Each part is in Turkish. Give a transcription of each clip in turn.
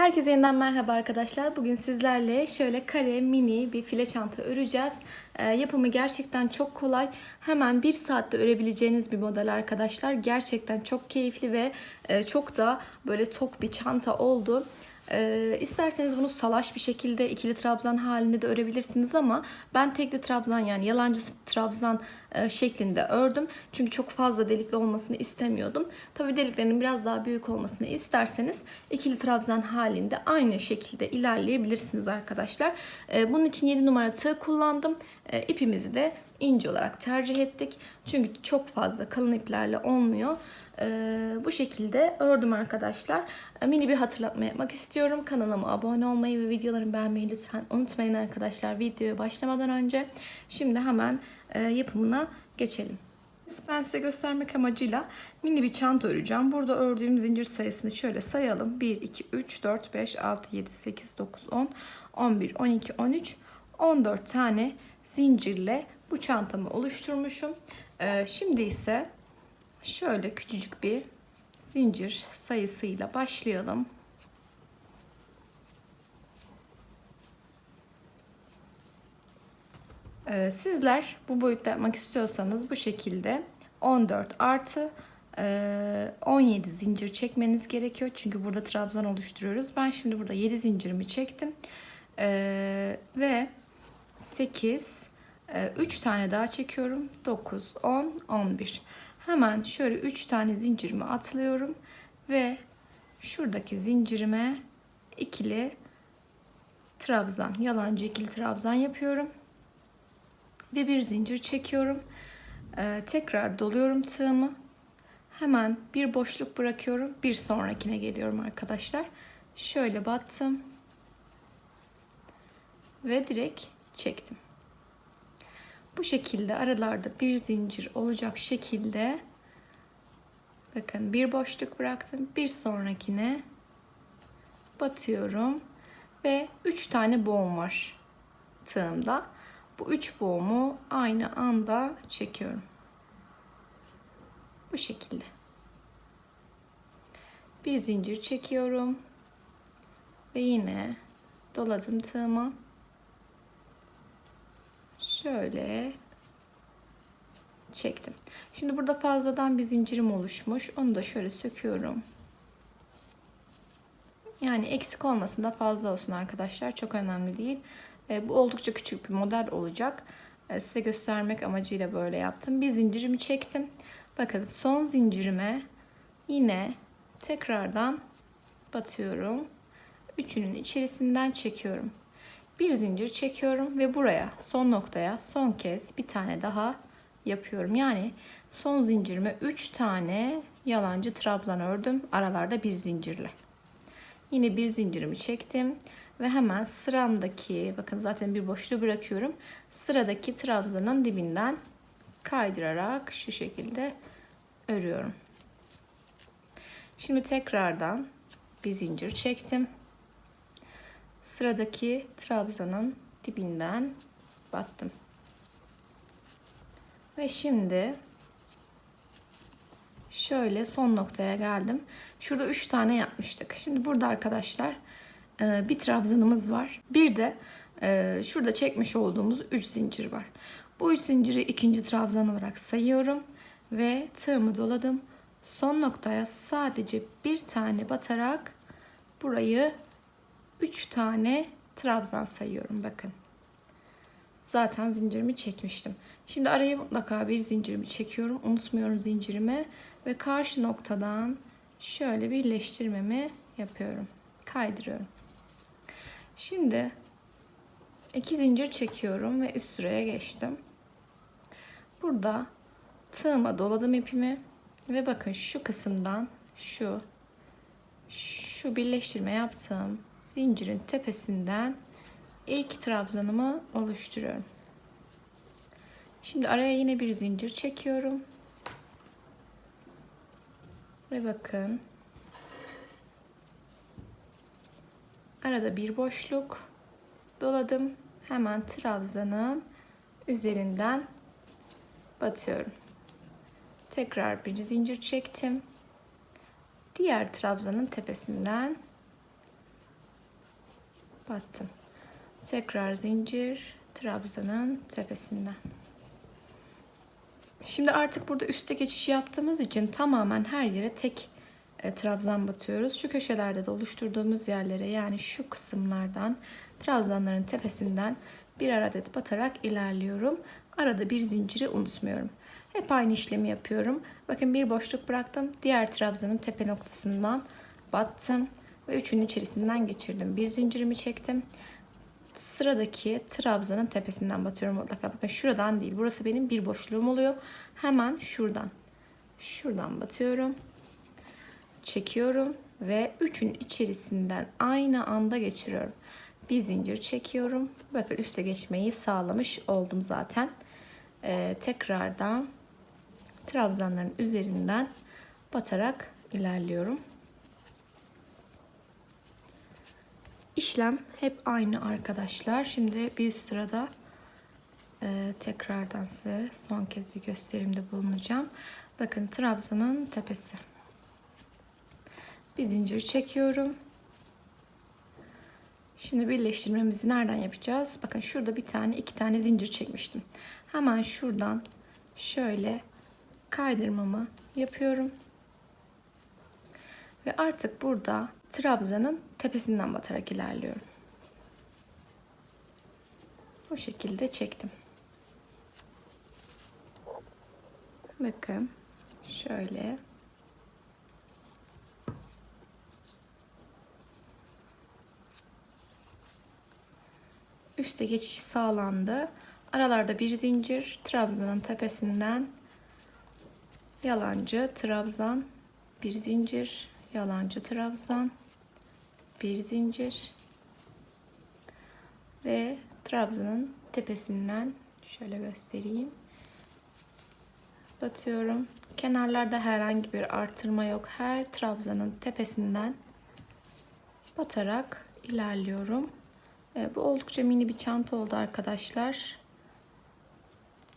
Herkese yeniden merhaba arkadaşlar. Bugün sizlerle şöyle kare, mini bir file çanta öreceğiz. Ee, yapımı gerçekten çok kolay. Hemen bir saatte örebileceğiniz bir model arkadaşlar. Gerçekten çok keyifli ve e, çok da böyle tok bir çanta oldu. Ee, isterseniz bunu salaş bir şekilde ikili trabzan halinde de örebilirsiniz ama ben tekli trabzan yani yalancı trabzan e, şeklinde ördüm. Çünkü çok fazla delikli olmasını istemiyordum. Tabi deliklerinin biraz daha büyük olmasını isterseniz ikili trabzan halinde aynı şekilde ilerleyebilirsiniz arkadaşlar. E, bunun için 7 numara tığ kullandım. E, ipimizi de ince olarak tercih ettik. Çünkü çok fazla kalın iplerle olmuyor. Ee, bu şekilde ördüm arkadaşlar. Ee, mini bir hatırlatma yapmak istiyorum. Kanalıma abone olmayı ve videolarımı beğenmeyi lütfen unutmayın arkadaşlar videoya başlamadan önce. Şimdi hemen e, yapımına geçelim. Ben size göstermek amacıyla mini bir çanta öreceğim. Burada ördüğüm zincir sayısını şöyle sayalım. 1, 2, 3, 4, 5, 6, 7, 8, 9, 10, 11, 12, 13, 14 tane zincirle bu çantamı oluşturmuşum. Ee, şimdi ise şöyle küçücük bir zincir sayısıyla başlayalım. Ee, sizler bu boyutta yapmak istiyorsanız bu şekilde 14 artı 17 zincir çekmeniz gerekiyor. Çünkü burada trabzan oluşturuyoruz. Ben şimdi burada 7 zincirimi çektim. Ee, ve 8, 3 tane daha çekiyorum. 9, 10, 11. Hemen şöyle 3 tane zincirimi atlıyorum ve şuradaki zincirime ikili trabzan, yalancı ikili trabzan yapıyorum. Ve bir zincir çekiyorum. Ee, tekrar doluyorum tığımı. Hemen bir boşluk bırakıyorum. Bir sonrakine geliyorum arkadaşlar. Şöyle battım. Ve direkt çektim. Bu şekilde aralarda bir zincir olacak şekilde bakın bir boşluk bıraktım. Bir sonrakine batıyorum ve 3 tane boğum var tığımda. Bu 3 boğumu aynı anda çekiyorum. Bu şekilde. Bir zincir çekiyorum. Ve yine doladım tığıma şöyle çektim. Şimdi burada fazladan bir zincirim oluşmuş. Onu da şöyle söküyorum. Yani eksik olmasın da fazla olsun arkadaşlar. Çok önemli değil. E, bu oldukça küçük bir model olacak. E, size göstermek amacıyla böyle yaptım. Bir zincirimi çektim. Bakın son zincirime yine tekrardan batıyorum. Üçünün içerisinden çekiyorum bir zincir çekiyorum ve buraya son noktaya son kez bir tane daha yapıyorum. Yani son zincirime 3 tane yalancı trabzan ördüm aralarda bir zincirle. Yine bir zincirimi çektim ve hemen sıramdaki bakın zaten bir boşluğu bırakıyorum. Sıradaki trabzanın dibinden kaydırarak şu şekilde örüyorum. Şimdi tekrardan bir zincir çektim sıradaki trabzanın dibinden battım. Ve şimdi şöyle son noktaya geldim. Şurada 3 tane yapmıştık. Şimdi burada arkadaşlar e, bir trabzanımız var. Bir de e, şurada çekmiş olduğumuz 3 zincir var. Bu 3 zinciri ikinci trabzan olarak sayıyorum ve tığımı doladım. Son noktaya sadece bir tane batarak burayı 3 tane trabzan sayıyorum bakın. Zaten zincirimi çekmiştim. Şimdi araya mutlaka bir zincirimi çekiyorum. Unutmuyorum zincirimi ve karşı noktadan şöyle birleştirmemi yapıyorum. Kaydırıyorum. Şimdi iki zincir çekiyorum ve üst sıraya geçtim. Burada tığıma doladım ipimi ve bakın şu kısımdan şu şu birleştirme yaptığım zincirin tepesinden ilk trabzanımı oluşturuyorum. Şimdi araya yine bir zincir çekiyorum. Ve bakın. Arada bir boşluk doladım. Hemen trabzanın üzerinden batıyorum. Tekrar bir zincir çektim. Diğer trabzanın tepesinden battım. Tekrar zincir trabzanın tepesinden. Şimdi artık burada üste geçiş yaptığımız için tamamen her yere tek e, trabzan batıyoruz. Şu köşelerde de oluşturduğumuz yerlere yani şu kısımlardan trabzanların tepesinden birer adet batarak ilerliyorum. Arada bir zinciri unutmuyorum. Hep aynı işlemi yapıyorum. Bakın bir boşluk bıraktım. Diğer trabzanın tepe noktasından battım ve üçünün içerisinden geçirdim. Bir zincirimi çektim. Sıradaki trabzanın tepesinden batıyorum mutlaka. Bakın şuradan değil. Burası benim bir boşluğum oluyor. Hemen şuradan. Şuradan batıyorum. Çekiyorum ve üçün içerisinden aynı anda geçiriyorum. Bir zincir çekiyorum. Bakın üste geçmeyi sağlamış oldum zaten. Ee, tekrardan trabzanların üzerinden batarak ilerliyorum. İşlem hep aynı arkadaşlar. Şimdi bir sırada e, tekrardan size son kez bir gösterimde bulunacağım. Bakın trabzanın tepesi. Bir zincir çekiyorum. Şimdi birleştirmemizi nereden yapacağız? Bakın şurada bir tane iki tane zincir çekmiştim. Hemen şuradan şöyle kaydırmamı yapıyorum. Ve artık burada trabzanın tepesinden batarak ilerliyorum. Bu şekilde çektim. Bakın şöyle üste geçiş sağlandı. Aralarda bir zincir trabzanın tepesinden yalancı trabzan bir zincir yalancı trabzan bir zincir. Ve trabzanın tepesinden şöyle göstereyim. Batıyorum. Kenarlarda herhangi bir artırma yok. Her trabzanın tepesinden batarak ilerliyorum. E, bu oldukça mini bir çanta oldu arkadaşlar.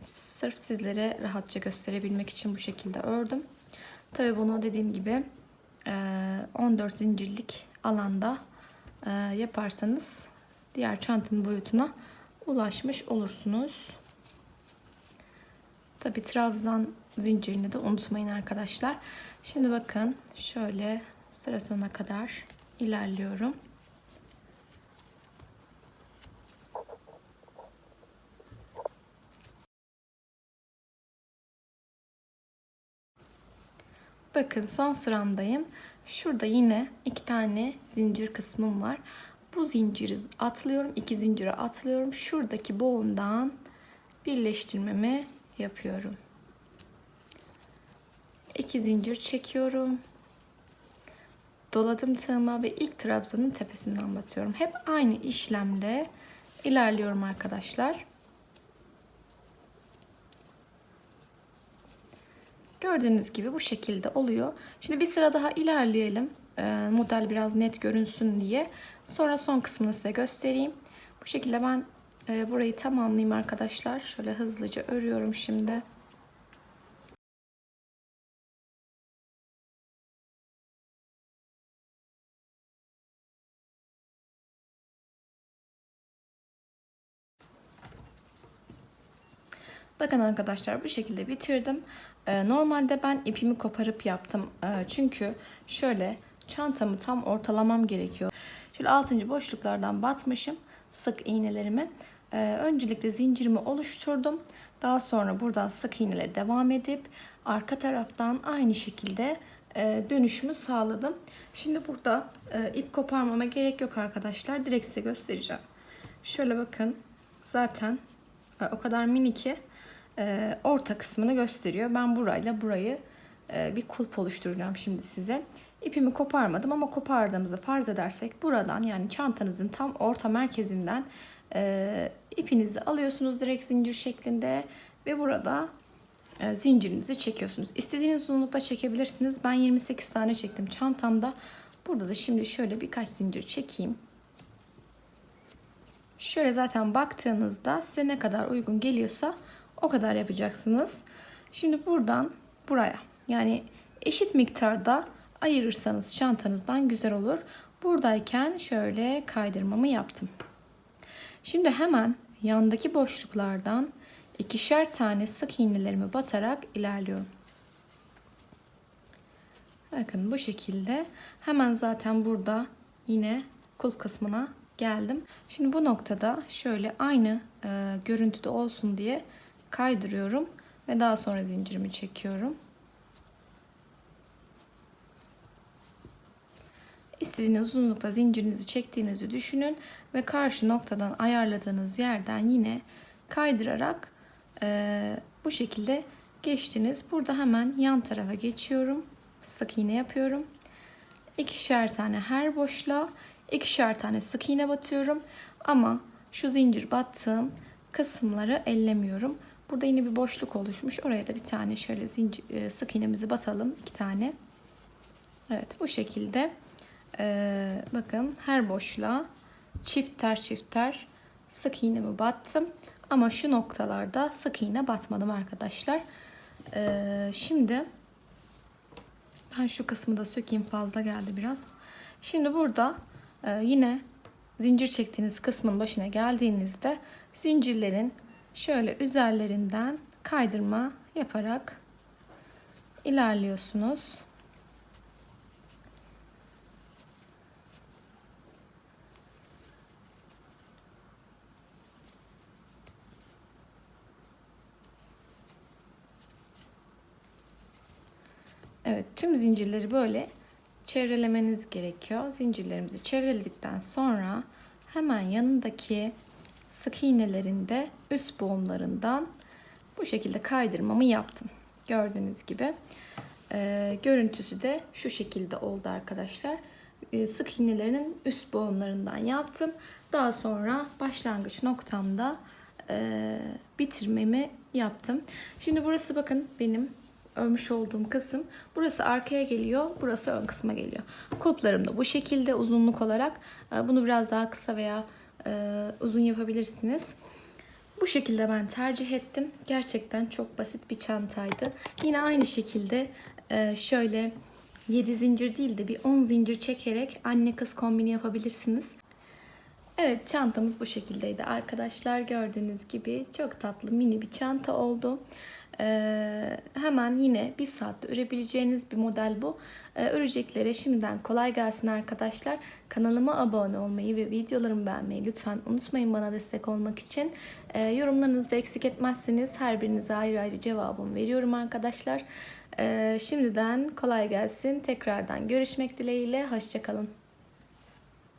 Sırf sizlere rahatça gösterebilmek için bu şekilde ördüm. Tabi bunu dediğim gibi 14 e, zincirlik alanda e, yaparsanız diğer çantanın boyutuna ulaşmış olursunuz. Tabi trabzan zincirini de unutmayın arkadaşlar. Şimdi bakın şöyle sıra sonuna kadar ilerliyorum. Bakın son sıramdayım. Şurada yine iki tane zincir kısmım var. Bu zinciri atlıyorum. iki zinciri atlıyorum. Şuradaki boğumdan birleştirmemi yapıyorum. İki zincir çekiyorum. Doladım tığıma ve ilk trabzanın tepesinden batıyorum. Hep aynı işlemle ilerliyorum arkadaşlar. Gördüğünüz gibi bu şekilde oluyor. Şimdi bir sıra daha ilerleyelim. Ee, model biraz net görünsün diye. Sonra son kısmını size göstereyim. Bu şekilde ben e, burayı tamamlayayım arkadaşlar. Şöyle hızlıca örüyorum şimdi. Bakın arkadaşlar bu şekilde bitirdim. Ee, normalde ben ipimi koparıp yaptım. Ee, çünkü şöyle çantamı tam ortalamam gerekiyor. Şöyle 6. boşluklardan batmışım sık iğnelerimi. Ee, öncelikle zincirimi oluşturdum. Daha sonra buradan sık iğneyle devam edip arka taraftan aynı şekilde e, dönüşümü sağladım. Şimdi burada e, ip koparmama gerek yok arkadaşlar. Direkt size göstereceğim. Şöyle bakın. Zaten e, o kadar mini ki e, orta kısmını gösteriyor. Ben burayla burayı e, bir kulp oluşturacağım şimdi size. İpimi koparmadım ama kopardığımızı farz edersek buradan yani çantanızın tam orta merkezinden e, ipinizi alıyorsunuz direkt zincir şeklinde ve burada e, zincirinizi çekiyorsunuz. İstediğiniz uzunlukta çekebilirsiniz. Ben 28 tane çektim çantamda. Burada da şimdi şöyle birkaç zincir çekeyim. Şöyle zaten baktığınızda size ne kadar uygun geliyorsa o kadar yapacaksınız. Şimdi buradan buraya yani eşit miktarda ayırırsanız çantanızdan güzel olur. Buradayken şöyle kaydırmamı yaptım. Şimdi hemen yandaki boşluklardan ikişer tane sık iğnelerimi batarak ilerliyorum. Bakın bu şekilde hemen zaten burada yine kulp kısmına geldim. Şimdi bu noktada şöyle aynı e, görüntüde olsun diye kaydırıyorum ve daha sonra zincirimi çekiyorum. İstediğiniz uzunlukta zincirinizi çektiğinizi düşünün ve karşı noktadan ayarladığınız yerden yine kaydırarak e, bu şekilde geçtiniz. Burada hemen yan tarafa geçiyorum. Sık iğne yapıyorum. İkişer tane her boşluğa ikişer tane sık iğne batıyorum. Ama şu zincir battığım kısımları ellemiyorum. Burada yine bir boşluk oluşmuş. Oraya da bir tane şöyle zincir, e, sık iğnemizi basalım. iki tane. Evet bu şekilde. Ee, bakın her boşluğa çifter çifter sık iğnemi battım. Ama şu noktalarda sık iğne batmadım arkadaşlar. Ee, şimdi ben şu kısmı da sökeyim fazla geldi biraz. Şimdi burada e, yine zincir çektiğiniz kısmın başına geldiğinizde zincirlerin şöyle üzerlerinden kaydırma yaparak ilerliyorsunuz. Evet tüm zincirleri böyle çevrelemeniz gerekiyor. Zincirlerimizi çevreledikten sonra hemen yanındaki sık iğnelerinde üst boğumlarından bu şekilde kaydırmamı yaptım. Gördüğünüz gibi. Ee, görüntüsü de şu şekilde oldu arkadaşlar. Ee, sık iğnelerinin üst boğumlarından yaptım. Daha sonra başlangıç noktamda e, bitirmemi yaptım. Şimdi burası bakın benim örmüş olduğum kısım. Burası arkaya geliyor, burası ön kısma geliyor. Kulplarım da bu şekilde uzunluk olarak. E, bunu biraz daha kısa veya e, uzun yapabilirsiniz. Bu şekilde ben tercih ettim. Gerçekten çok basit bir çantaydı. Yine aynı şekilde e, şöyle 7 zincir değil de bir 10 zincir çekerek anne kız kombini yapabilirsiniz. Evet çantamız bu şekildeydi arkadaşlar. Gördüğünüz gibi çok tatlı mini bir çanta oldu. Ee, hemen yine bir saatte örebileceğiniz bir model bu. Ee, öreceklere şimdiden kolay gelsin arkadaşlar. Kanalıma abone olmayı ve videolarımı beğenmeyi lütfen unutmayın bana destek olmak için. Ee, yorumlarınızı da eksik etmezseniz her birinize ayrı ayrı cevabımı veriyorum arkadaşlar. Ee, şimdiden kolay gelsin. Tekrardan görüşmek dileğiyle. Hoşçakalın.